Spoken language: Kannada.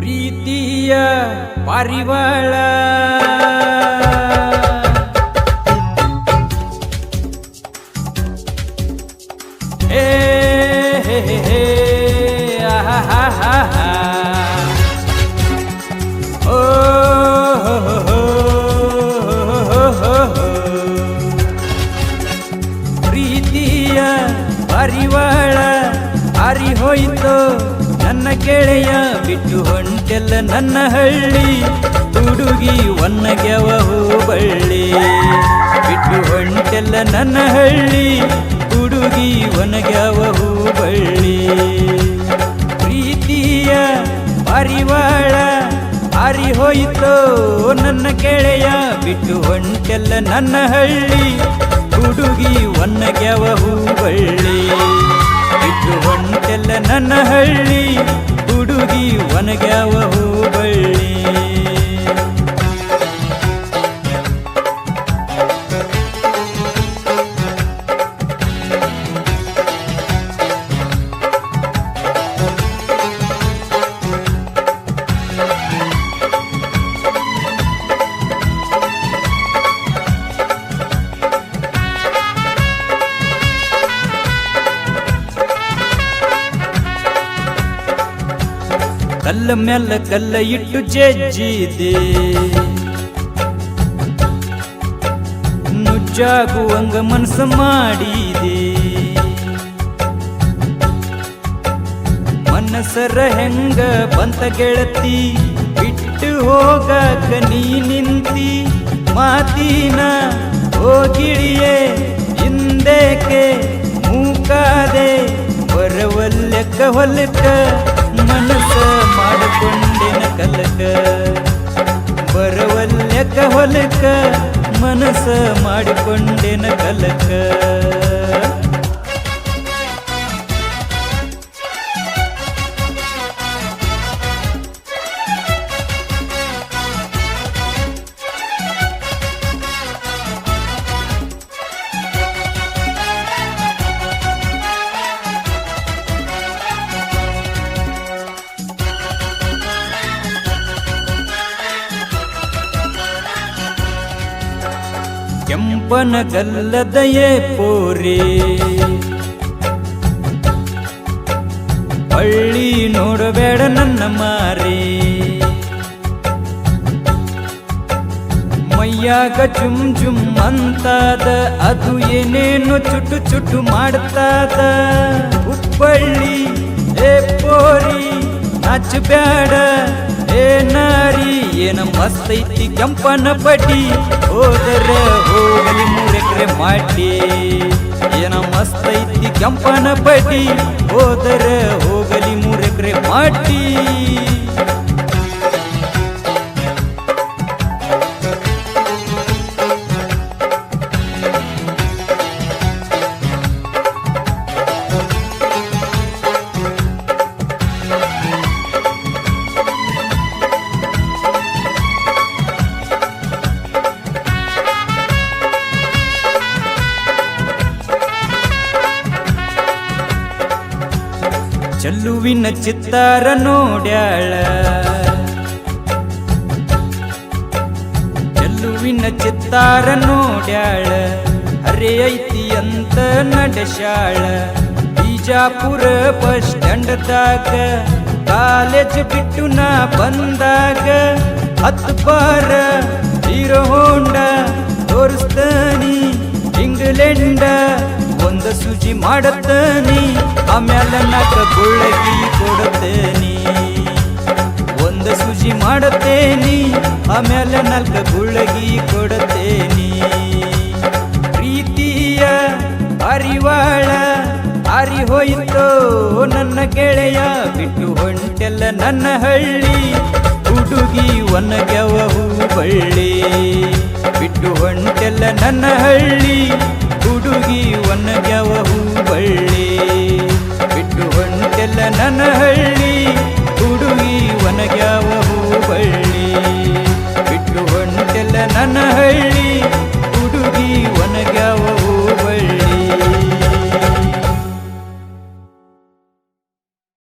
ಪ್ರೀತಿಯ ಪಾರಿವಾಳ ಏ ಹೇ ಹೇ ಹೇ, ನನ್ನ ಗೆಳೆಯ ಬಿಟ್ಟು ಹೊಂಟೆಲ್ಲ ನನ್ನ ಹಳ್ಳಿ. ಹುಡುಗಿ ಒನ್ನಗೆವ ಹೂಬಳ್ಳಿ. ಬಿಟ್ಟು ಹೊಂಟೆಲ್ಲ ನನ್ನ ಹಳ್ಳಿ. ಹುಡುಗಿ ಒನಗೆವ ಹೂಬಳ್ಳಿ. ಪ್ರೀತಿಯ ಪರಿವಾಳ ಹಾರಿ ಹೋಯಿತು ನನ್ನ ಗೆಳೆಯ. ಬಿಟ್ಟು ಹೊಂಟೆಲ್ಲ ನನ್ನ ಹಳ್ಳಿ. ಹುಡುಗಿ ಒನ್ನಗೆವ ಹೂಬಳ್ಳಿ. ನನ್ನ ಹಳ್ಳಿ ಹುಡುಗಿ ಒನಗ್ಯಾವ ಕಲ್ಲ ಮ್ಯಾಲ ಕಲ್ಲ ಇಟ್ಟು ಜಜ್ಜಿದೆ. ನುಜ್ಜಾಗುವಂಗ ಮನಸ್ಸು ಮಾಡಿದೆ. ಮನಸರ ಹೆಂಗ ಬಂತ ಗೆಳತಿ, ಬಿಟ್ಟು ಹೋಗಾಕ ನೀ ನಿಂತಿ. ಮಾತಿನ ಹೋಗಿಳಿಯೇ, ಹಿಂದೇಕೆ ಮೂಕಾದೆ, ಬರವಲ್ಲೆಕ್ಕ ಹೊಲಕ್ಕ ಮನಸ್ಸ ಮಾಡಿಕೊಂಡೆನ ಕಲಕ ಬರವಲ್ಲೆಕ್ಕ ಹೊಲಕ ಮನಸ್ಸ ಮಾಡಿಕೊಂಡೆನ ಕಲಕ ಕೆಂಪನ ಗಲ್ಲದಯೇ ಪೋರಿ. ಹಳ್ಳಿ ನೋಡಬೇಡ ನನ್ನ ಮಾರಿ. ಮೈಯಾಗ ಜುಮ್ ಜುಮ್ ಅಂತಾದ, ಅದು ಏನೇನು ಚುಟ್ಟು ಚುಟ್ಟು ಮಾಡ್ತಾದ. ಹುಬ್ಬಳ್ಳಿ, ಏ ಪೋರಿ ನಾಚಬ್ಯಾಡ ಏ ನಾರಿ, ಏನ ಮಸ್ತೈತಿ ಕೆಂಪನ ಪಟಿ ಹೋದರೆ ಹೋಗಲಿ ಮೂರೆಕರೆ ಮಾಡಿ ಏನ ಮಸ್ತೈತಿ ಕೆಂಪನ ಪಟಿ ಹೋದರೆ ಹೋಗಲಿ ಮೂರೆಕರೆ ಮಾಡಿ ಚೆಲ್ಲುವಿನ ಚಿತ್ತಾರ ನೋಡ್ಯಾಳ. ಚೆಲ್ಲುವಿನ ಚಿತ್ತಾರ ನೋಡ್ಯಾಳ. ಅರೆ ಐತಿ ಅಂತ ನಡೆಸ್ಯಾಳ. ಬಿಜಾಪುರ ಬಸ್ ಸ್ಟ್ಯಾಂಡ್ದಾಗ ಕಾಲೇಜ್ ಬಿಟ್ಟು ನಾ ಬಂದಾಗ ಹತ್ತು ಬಾರ ಹೀರೋ ಹೋಂಡ ತೋರಿಸ್ತಾನಿ ಇಂಗ್ಲೆಂಡ. ಒಂದ ಸುಜಿ ಮಾಡತ್ತೇನಿ ಆಮೇಲೆ ನಾಕ ಗುಳ್ಳಗಿ ಕೊಡುತ್ತೇನೆ. ಒಂದ ಸುಜಿ ಮಾಡತ್ತೇನಿ ಆಮೇಲೆ ನಾಲ್ಕ ಗುಳ್ಳಗಿ ಕೊಡುತ್ತೇನೆ. ಪ್ರೀತಿಯ ಅರಿವಾಳ ಹಾರಿ ಹೋಯಿತೋ ನನ್ನ ಗೆಳೆಯ, ಬಿಟ್ಟು ಹೊಂಟೆಲ್ಲ ನನ್ನ ಹಳ್ಳಿ. ಹುಡುಗಿ ಹುಡುಗಿ ಒನ್ನಗ್ಯವ ಹೂಬಳ್ಳಿ ಬಿಟ್ಟು ಹೊಂಟೆಲ್ಲ ನನ್ನ ಹಳ್ಳಿ. ಹುಡುಗಿ ಒನಗ್ಯಾವ ಹೂಬಳ್ಳಿ ಬಿಟ್ಟು ಹೊಂಟೆಲ್ಲ ನನ್ನ ಹಳ್ಳಿ.